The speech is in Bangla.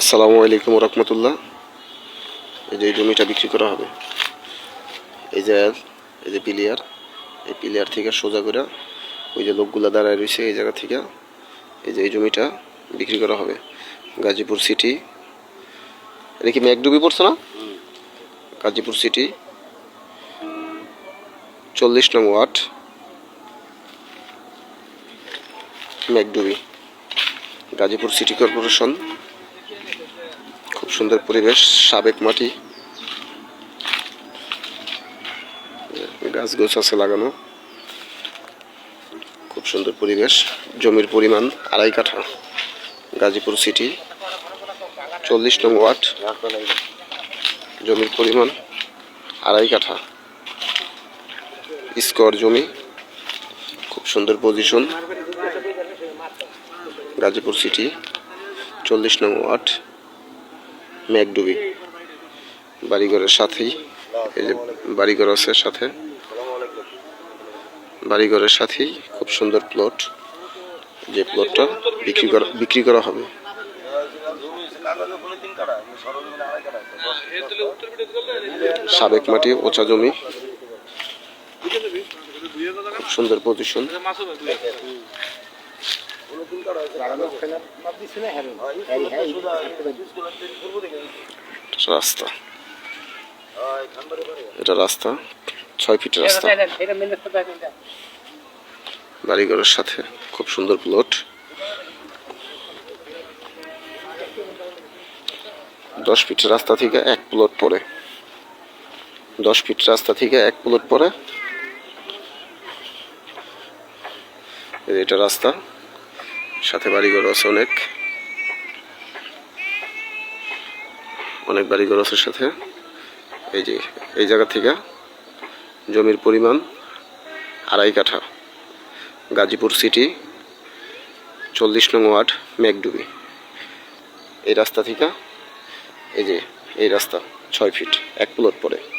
আসসালামু আলাইকুম রহমতুল্লাহ। এই যে এই জমিটা বিক্রি করা হবে। এই যে এই যে পিলিয়ার, এই পিলিয়ার থেকে সোজা করে ওই যে লোকগুলা দাঁড়ায় রয়েছে এই জায়গা থেকে, এই যে এই জমিটা বিক্রি করা হবে। গাজীপুর সিটি। এটা কি ম্যাকডুবি পড়ছে না? গাজীপুর সিটি। চল্লিশ নং ওয়ার্ড। ম্যাকডুবি। Gazipur city corporation. খুব সুন্দর পরিবেশ, সাবেক মাটি। গাছ গোছ আছে লাগানো। খুব সুন্দর পরিবেশ, জমির পরিমাণ আড়াই কাঠা, গাজীপুর সিটি। চল্লিশ নং ওয়ার্ড। জমির পরিমাণ আড়াই কাঠা। স্কোয়ার জমি, খুব সুন্দর পজিশন। গাজীপুর সিটি, চল্লিশ নং ওয়ার্ড। ম্যাকডুবি বাড়িঘরের সাথেই। এই যে বাড়িঘর আছে সাথে। বাড়িঘরের সাথেই খুব সুন্দর প্লট যে প্লটটা বিক্রি করা বিক্রি করা হবে। সাবেক মাটি ওচা জমি। খুব সুন্দর পজিশন রাস্তা। এটা রাস্তা, ছয় ফিট রাস্তা। বাড়িঘরের সাথে খুব সুন্দর প্লট। দশ ফিট রাস্তা থেকে এক প্লট পরে দশ ফিট রাস্তা থেকে এক প্লট পরে এটা রাস্তা। সাথে বাড়িঘর আছে অনেক। অনেক বাড়িঘর আছে সাথে। এই যে, এই জায়গা থেকে জমির পরিমাণ আড়াই কাঠা। গাজীপুর সিটি, চল্লিশ নং ওয়ার্ড ম্যাকডুবি এই রাস্তা থেকে, এই যে, এই রাস্তা ছয় ফিট, এক প্লট পরে